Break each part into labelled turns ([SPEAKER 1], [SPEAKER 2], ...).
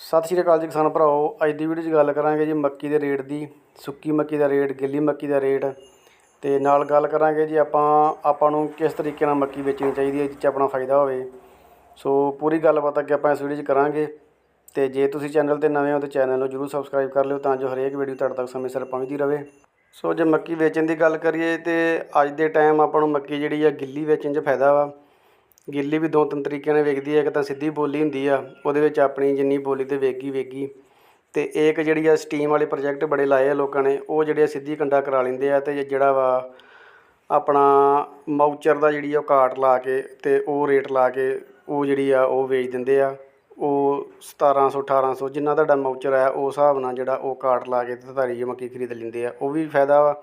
[SPEAKER 1] ਸਤਿ ਸ਼੍ਰੀ ਅਕਾਲ ਜੀ ਕਿਸਾਨ ਭਰਾਓ। ਅੱਜ ਦੀ ਵੀਡੀਓ 'ਚ ਗੱਲ ਕਰਾਂਗੇ ਜੀ ਮੱਕੀ ਦੇ ਰੇਟ ਦੀ, ਸੁੱਕੀ ਮੱਕੀ ਦਾ ਰੇਟ, ਗਿੱਲੀ ਮੱਕੀ ਦਾ ਰੇਟ। ਤੇ ਨਾਲ ਗੱਲ ਕਰਾਂਗੇ ਜੀ ਆਪਾਂ ਆਪਾਂ ਨੂੰ ਕਿਸ ਤਰੀਕੇ ਨਾਲ ਮੱਕੀ ਵੇਚਣੀ ਚਾਹੀਦੀ ਹੈ, ਜਿਸ 'ਚ ਆਪਣਾ ਫਾਇਦਾ ਹੋਵੇ। ਸੋ ਪੂਰੀ ਗੱਲਬਾਤ ਅੱਗੇ ਆਪਾਂ ਇਸ ਵੀਡੀਓ 'ਚ ਕਰਾਂਗੇ। ਤੇ ਜੇ ਤੁਸੀਂ ਚੈਨਲ ਤੇ ਨਵੇਂ ਹੋ ਤਾਂ ਚੈਨਲ ਨੂੰ ਜਰੂਰ ਸਬਸਕ੍ਰਾਈਬ ਕਰ ਲਿਓ ਤਾਂ ਜੋ ਹਰੇਕ ਵੀਡੀਓ ਤੁਹਾਡੇ ਤੱਕ ਸਮੇਂ ਸਿਰ ਪਹੁੰਚਦੀ ਰਹੇ। ਸੋ ਜੇ ਮੱਕੀ ਵੇਚਣ ਦੀ ਗੱਲ ਕਰੀਏ ਤੇ ਅੱਜ ਦੇ ਟਾਈਮ ਆਪਾਂ ਨੂੰ ਮੱਕੀ ਜਿਹੜੀ ਆ ਗਿੱਲੀ ਵੇਚਣ 'ਚ ਫਾਇਦਾ ਵਾ। ਗਿੱਲੀ ਵੀ ਦੋ ਤਿੰਨ ਤਰੀਕਿਆਂ ਨਾਲ ਵਿਕਦੀ ਹੈ ਇੱਕ ਤਾਂ ਸਿੱਧੀ ਬੋਲੀ ਹੁੰਦੀ ਆ, ਉਹਦੇ ਵਿੱਚ ਆਪਣੀ ਜਿੰਨੀ ਬੋਲੀ ਤੇ ਵੇਗੀ ਵੇਗੀ ਤੇ ਇੱਕ ਜਿਹੜੀ ਆ ਸਟੀਮ ਵਾਲੇ ਪ੍ਰੋਜੈਕਟ ਬੜੇ ਲਾਏ ਆ ਲੋਕਾਂ ਨੇ, ਉਹ ਜਿਹੜੇ ਆ ਸਿੱਧੀ ਕੰਡਾ ਕਰਾ ਲੈਂਦੇ ਆ ਤੇ ਜਿਹੜਾ ਵਾ ਆਪਣਾ ਮਾਊਚਰ ਦਾ ਜਿਹੜੀ ਆ ਉਹ ਕਾਟ ਲਾ ਕੇ ਤੇ ਉਹ ਰੇਟ ਲਾ ਕੇ ਉਹ ਜਿਹੜੀ ਆ ਉਹ ਵੇਚ ਦਿੰਦੇ ਆ। ਉਹ 1700 1800 ਜਿੰਨਾ ਤੁਹਾਡਾ ਮਾਊਚਰ ਆ, ਉਸ ਹਿਸਾਬ ਨਾਲ ਜਿਹੜਾ ਉਹ ਕਾਟ ਲਾ ਕੇ ਤੇ ਧਾਰੀ ਜਿਹੀ ਮੱਕੀ ਖਰੀਦ ਲੈਂਦੇ ਆ। ਉਹ ਵੀ ਫਾਇਦਾ ਵਾ।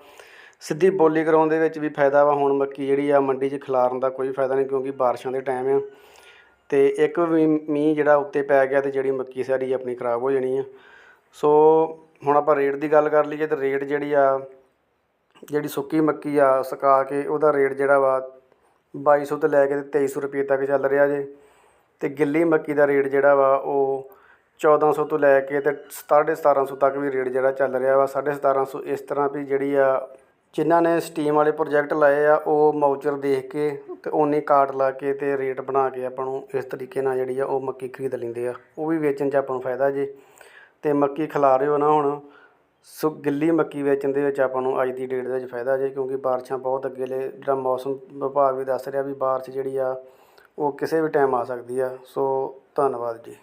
[SPEAKER 1] ਸਿੱਧੀ ਬੋਲੀ ਕਰਾਉਣ ਦੇ ਵਿੱਚ ਵੀ ਫਾਇਦਾ ਵਾ, ਹੁਣ ਮੱਕੀ ਜਿਹੜੀ ਆ ਮੰਡੀ 'ਚ ਖਿਲਾਰਨ ਦਾ ਕੋਈ ਫਾਇਦਾ ਨਹੀਂ ਕਿਉਂਕਿ ਬਾਰਿਸ਼ਾਂ ਦੇ ਟਾਈਮ ਆ। ਅਤੇ ਇੱਕ ਵੀ ਮੀਂਹ ਜਿਹੜਾ ਉੱਤੇ ਪੈ ਗਿਆ ਅਤੇ ਜਿਹੜੀ ਮੱਕੀ ਸਾਰੀ ਆਪਣੀ ਖਰਾਬ ਹੋ ਜਾਣੀ ਆ। ਸੋ ਹੁਣ ਆਪਾਂ ਰੇਟ ਦੀ ਗੱਲ ਕਰ ਲਈਏ ਤਾਂ ਰੇਟ ਜਿਹੜੀ ਆ, ਜਿਹੜੀ ਸੁੱਕੀ ਮੱਕੀ ਆ ਸੁਕਾ ਕੇ ਉਹਦਾ ਰੇਟ ਜਿਹੜਾ ਵਾ 2200 ਤੋਂ ਲੈ ਕੇ ਤੇ 2300 ਰੁਪਏ ਤੱਕ ਚੱਲ ਰਿਹਾ ਜੇ। ਤੇ ਗਿੱਲੀ ਮੱਕੀ ਦਾ ਰੇਟ ਜਿਹੜਾ ਵਾ ਉਹ 1400 ਤੋਂ ਲੈ ਕੇ ਤੇ 1750 ਤੱਕ ਵੀ ਰੇਟ ਜਿਹੜਾ ਚੱਲ ਰਿਹਾ ਵਾ। 1750 ਇਸ ਤਰ੍ਹਾਂ ਵੀ ਜਿਹੜੀ ਆ ਜਿਨ੍ਹਾਂ ਨੇ ਸਟੀਮ ਵਾਲੇ ਪ੍ਰੋਜੈਕਟ ਲਾਏ ਆ, ਉਹ ਮਾਊਚਰ ਦੇਖ ਕੇ ਅਤੇ ਉਨੀ ਕਾਟ ਲਾ ਕੇ ਅਤੇ ਰੇਟ ਬਣਾ ਕੇ ਆਪਾਂ ਨੂੰ ਇਸ ਤਰੀਕੇ ਨਾਲ ਜਿਹੜੀ ਆ ਉਹ ਮੱਕੀ ਖਰੀਦ ਲੈਂਦੇ ਆ। ਉਹ ਵੀ ਵੇਚਣ 'ਚ ਆਪਾਂ ਨੂੰ ਫਾਇਦਾ ਜੇ। ਅਤੇ ਮੱਕੀ ਖਿਲਾ ਰਹੇ ਹੋ ਨਾ ਹੁਣ। ਸੋ ਗਿੱਲੀ ਮੱਕੀ ਵੇਚਣ ਦੇ ਵਿੱਚ ਆਪਾਂ ਨੂੰ ਅੱਜ ਦੀ ਡੇਟ ਦੇ ਵਿੱਚ ਫਾਇਦਾ ਜੇ, ਕਿਉਂਕਿ ਬਾਰਿਸ਼ਾਂ ਬਹੁਤ ਅੱਗੇ ਲੈ ਜਿਹੜਾ ਮੌਸਮ ਵਿਭਾਗ ਵੀ ਦੱਸ ਰਿਹਾ ਵੀ ਬਾਰਿਸ਼ ਜਿਹੜੀ ਆ, ਉਹ ਕਿਸੇ ਵੀ ਟਾਈਮ ਆ ਸਕਦੀ ਆ। ਸੋ ਧੰਨਵਾਦ ਜੀ।